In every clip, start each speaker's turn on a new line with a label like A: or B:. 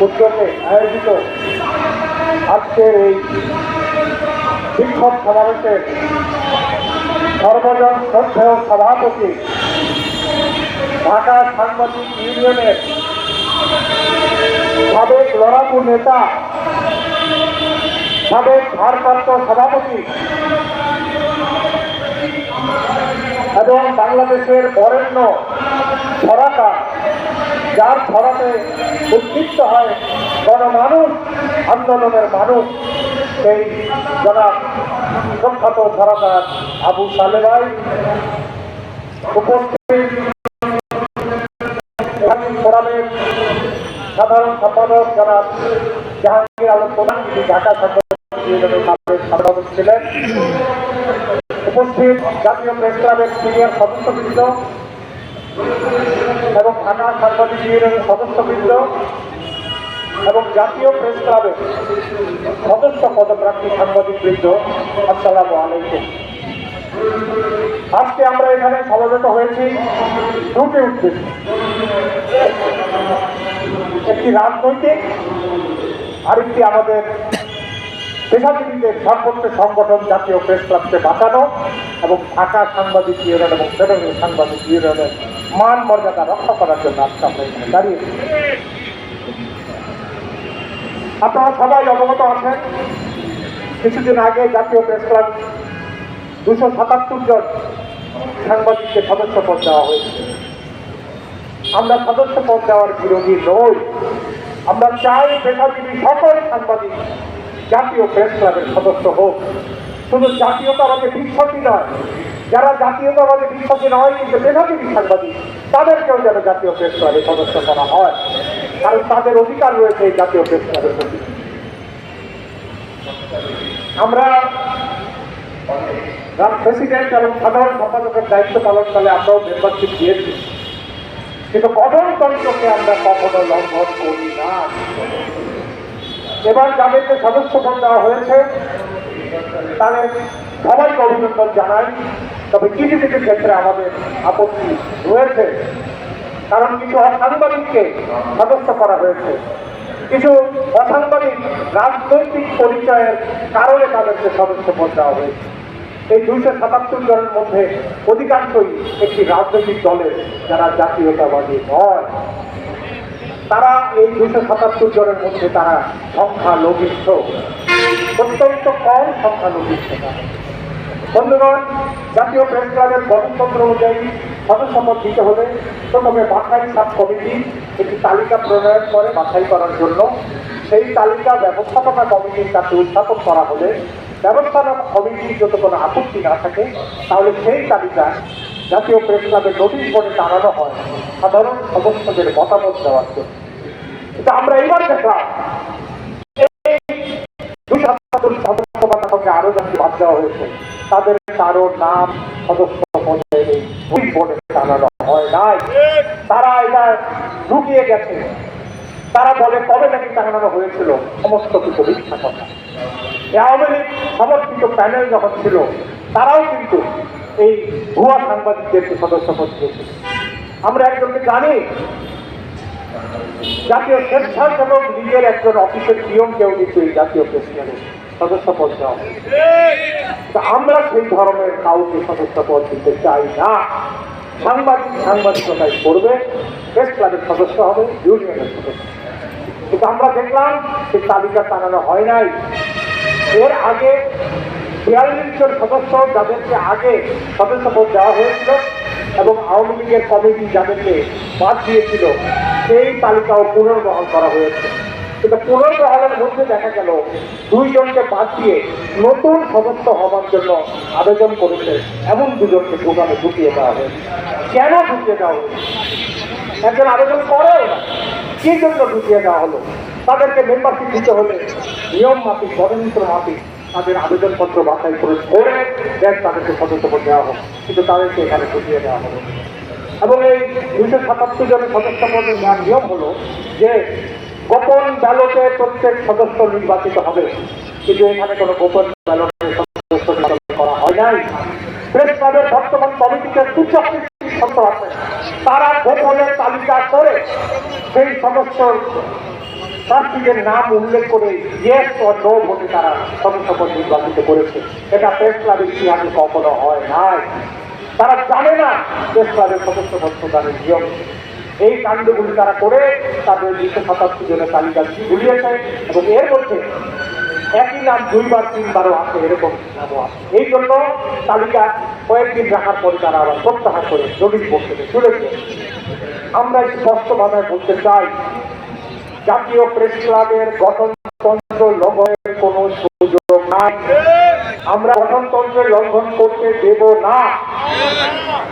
A: উদ্যোগে আয়োজিত আজকের এই শিক্ষক সমাবেশের সর্বজন শ্রদ্ধেয় সভাপতি ঢাকা সাংবাদিক ইউনিয়নের সাবেক লড়াকু নেতা, সাবেক ভারপ্রাপ্ত সভাপতি এবং বাংলাদেশের বরেণ্য যার ছড়াতে উদ্দীপ্ত হয় গণমানুষ, আন্দোলনের মানুষ, সেই জনাব প্রখ্যাত ছড়াকার আবু সালে ভাই উপস্থিত সাধারণ সম্পাদক জনাব জাহাঙ্গীর আলম প্রধান ঢাকা সম্পাদক ছিলেন। উপস্থিত জাতীয় প্রেস ক্লাবের সিনিয়র সদস্যবৃন্দ এবং ঢাকা সাংবাদিক ইউনিয়নের সদস্যবৃন্দ এবং জাতীয় প্রেস ক্লাবের সদস্য পদপ্রার্থী সাংবাদিকবৃন্দ, আসসালামু আলাইকুম। আজকে আমরা এখানে সমবেত হয়েছি দুটি উদ্দেশ্যে। একটি রাজনৈতিক, আরেকটি আমাদের পেশাজীবীদের সর্বোচ্চ সংগঠন জাতীয় প্রেস ক্লাবকে বাঁচানো এবং ঢাকা সাংবাদিক ইউনিয়ন এবং ফেডারেল সাংবাদিক ইউনিয়নের মান মর্যাদা রক্ষা করার জন্য আজকে আমরা এখানে দাঁড়িয়েছি আপনারা সবাই অবগত আছেন, কিছুদিন আগে জাতীয় প্রেস ক্লাব দুশো সাতাত্তর জন সাংবাদিককে সদস্য পদ দেওয়া হয়েছে। আমরা সদস্য পদ দেওয়ার বিরোধী নই। আমরা চাই পেশাজীবী সকল সাংবাদিক জাতীয় প্রেস ক্লাবের সদস্য হোক, শুধু জাতীয়তাবাদে বিশ্বাসী নয়, যারা জাতীয়তাবাদে বিশ্বাসী নয়, কিন্তু পেশাজীবী সাংবাদিক, তাদেরকেও যেন জাতীয় প্রেস ক্লাবের সদস্য করা হয়। কারণ তাদের অধিকার রয়েছে এই জাতীয় প্রেস ক্লাবের প্রতি। আমরা প্রেসিডেন্ট এবং সাধারণ সম্পাদকের দায়িত্ব পালন পালনকালে আমরাও মেম্বারশিপ দিয়েছি। কিন্তু গঠনতন্ত্রকে আমরা কখনো লঙ্ঘন করি না। এবার যাদেরকে সদস্য পদ দেওয়া হয়েছে, তাদের সবাইকে অভিনন্দন জানাই। তবে কিছু কিছু ক্ষেত্রে আমাদের আপত্তি রয়েছে, কারণ কিছু অসাংবাদিককে সদস্য করা হয়েছে। কিছু অসাংবাদিক রাজনৈতিক পরিচয়ের কারণে তাদেরকে সদস্য পদ দেওয়া হয়েছে। এই দুইশো সাতাত্তর জনের মধ্যে অধিকাংশই একটি রাজনৈতিক দলের, যারা জাতীয়তাবাদী নয়। তারা এই দুশো সাতাত্তর জনের মধ্যে তারা সংখ্যা লঘিষ্ঠ অত্যন্ত কম সংখ্যা লঘিষ্ঠ তারা। বন্ধুগণ, জাতীয় প্রেস ক্লাবের গঠনতন্ত্র অনুযায়ী সদস্যপদ দিতে হলে প্রথমে বাছাই সাব কমিটি একটি তালিকা প্রণয়ন করে বাছাই করার জন্য। সেই তালিকা ব্যবস্থাপনা কমিটির কাছে উত্থাপন করা হলে ব্যবস্থাপনা কমিটির যত কোনো আপত্তি না থাকে, তাহলে সেই তালিকা জাতীয় প্রেস ক্লাবের নোটিশ বোর্ডে টানানো হয়। সাধারণ সদস্যদের মতামত দেওয়ার জন্য। কিন্তু আমরা এইবার দেখলাম আরও যাকে হয়েছে। তাদের নাম বোর্ডে হয় নাই। তারা ঢুকিয়ে গেছে। তারা বলে হয়েছিল সমস্ত কিছু সমর্থিত প্যানেল যখন ছিল, তারাও কিন্তু এই ভুয়া সাংবাদিকদেরকে সদস্য পদ আমরা একজনকে জানি, জাতীয় স্বেচ্ছাসেবক লীগের একজন অফিসের পিয়নকেও কিন্তু এই জাতীয় প্রেসিডেন্টের সদস্য পদ দেওয়া আমরা সেই ধরনের কাউকে সদস্য পদ দিতে চাই না। সাংবাদিক সাংবাদিকতায় করবে প্রেস ক্লাবের সদস্য হবে, ইউনিয়নের সদস্য। কিন্তু আমরা দেখলাম সেই তালিকা টানানো হয় নাই। এর আগে বিয়াল্লিশ সদস্য যাদেরকে আগে সদস্য পদ দেওয়া হয়েছিল এবং আওয়ামী লীগের কমিটি যাদেরকে বাদ দিয়েছিল, সেই তালিকাও পুনর্বহাল করা হয়েছে। কিন্তু পুনর্বহালের মধ্যে দেখা গেল, দুইজনকে বাদ দিয়ে নতুন সদস্য হওয়ার জন্য আবেদন করেছে, এমন দুজনকে ঢোকানো ঢুকিয়ে দেওয়া হয়েছে। কেন ঢুকিয়ে দেওয়া হয়েছে? একজন আবেদন করেও না কি জন্য ঢুকিয়ে দেওয়া হলো। তাদেরকে মেম্বারশিপ দিতে হলে নিয়ম মাফিক গণতন্ত্র মাফিক তাদের আবেদনপত্র বাছাই করে করে দেন তাদেরকে সদস্যপদ দেওয়া হোক। কিন্তু তাদেরকে এখানে ঢুকিয়ে দেওয়া হলো এবং এই দুইশো সাতাত্তর জনের সদস্য পদের নেওয়ার নিয়ম হলো যে গোপন ব্যালটে প্রত্যেক সদস্য নির্বাচিত হবে। কিন্তু এখানে কোনো গোপন ব্যালটে সদস্য নির্বাচন করা হয় নাই। প্রেস ক্লাবের বর্তমান কমিটিতে সুচক্রি সদস্য আছে। তারা গোপনের তালিকা করে সেই সদস্য প্রার্থীদের নাম উল্লেখ করে ইয়েস ও নো ভোটে তারা সদস্য পদ নির্বাচিত করেছে। এটা প্রেস ক্লাবের ইতিহাসে কখনো হয় নাই। তারা জানে না প্রেস ক্লাবের সদস্য পদ প্রদানের নিয়ম। এই কাণ্ডগুলি তারা করে তাদের দুশো সাতাত্তর জনের তালিকা ঝুলিয়েছে এবং এর মধ্যে একই নাম দুইবার, তিনবারও আছে এরকম নামও আছে। এই জন্য তালিকা কয়েকদিন রাখার পরে তারা আবার প্রত্যাহার করে জরুরি বক্তব্যে চলেছে আমরা স্পষ্ট ভাষায় বলতে চাই জাতীয় প্রেস ক্লাবের গঠনতন্ত্র লঙ্ঘনের কোনো সুযোগ নাই। আমরা গঠনতন্ত্রের লঙ্ঘন করতে দেব না।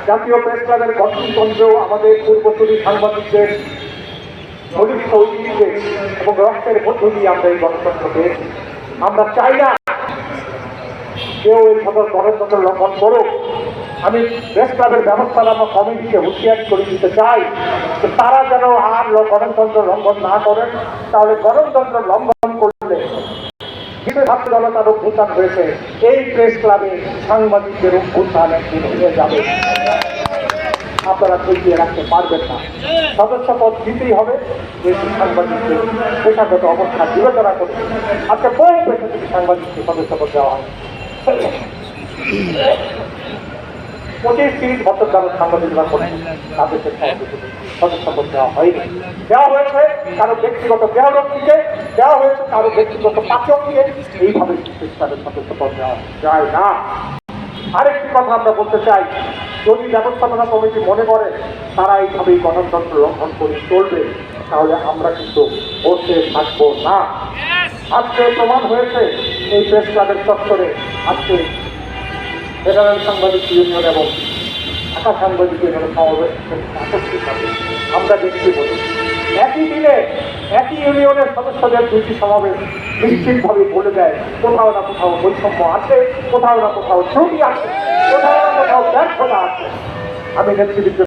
A: জাতীয় প্রেস ক্লাবের গঠনতন্ত্র আমাদের পূর্বসূরি সাংবাদিকদের ঘনিষ্ঠ ঐতিহ্যে এবং রক্তের মধ্য দিয়ে আমরা এই গণতন্ত্র পেয়েছি। আমরা চাই না কেউ এই সকল গণতন্ত্র লঙ্ঘন করুক। আমি প্রেস ক্লাবের ব্যবস্থাপনা কমিটিকে হুঁশিয়ার করে দিতে চাই। তারা যেন আর গণতন্ত্র লঙ্ঘন না করেন, তাহলে গণতন্ত্র লঙ্ঘন করলে বিশেষ ছাত্র জনতার অভ্যুত্থান হয়েছে। এই প্রেস ক্লাবে সাংবাদিকদের অভ্যুত্থান একদিন হয়ে যাবে। আপনারা ঠেকিয়ে রাখতে পারবেন না। সদস্য পদ দিতেই হবে। এই সাংবাদিকদের পেশাগত অবস্থা বিবেচনা করে আজকে বহু পেশাজীবী সাংবাদিককে সদস্য পদ দেওয়া হয়। পঁচিশ তিরিশ বছর যাবৎ সাংবাদিকরা করেন তাদেরকে সদস্য পদ দেওয়া হয়নি। দেওয়া হয়েছে কারও ব্যক্তিগত দেহরক্ষীকে, দেওয়া হয়েছে কারও ব্যক্তিগত পাচককে। এইভাবে তাদের সদস্য পদ দেওয়া যায় না। আরেকটি কথা আমরা বলতে চাই, যদি ব্যবস্থাপনা কমিটি মনে করে তারা এইভাবেই গণতন্ত্র লঙ্ঘন করে চলবে, তাহলে আমরা কিন্তু বসে থাকব না। আজকে প্রমাণ হয়েছে, এই প্রেস ক্লাবের চত্বরে আজকে ফেডারেল সাংবাদিক ইউনিয়ন এবং ঢাকা সাংবাদিক ইউনিয়ন সমাবেশ আকস্মিক হবে আমরা দেখতে বলি একই দিনে একই ইউনিয়নের সদস্যদের দুটি সমাবেশ নিশ্চিতভাবে বলে দেয়, কোথাও না কোথাও বৈষম্য আছে, কোথাও না কোথাও ছবি আছে, কোথাও না কোথাও ব্যর্থতা আছে। আমি নেতৃত্ব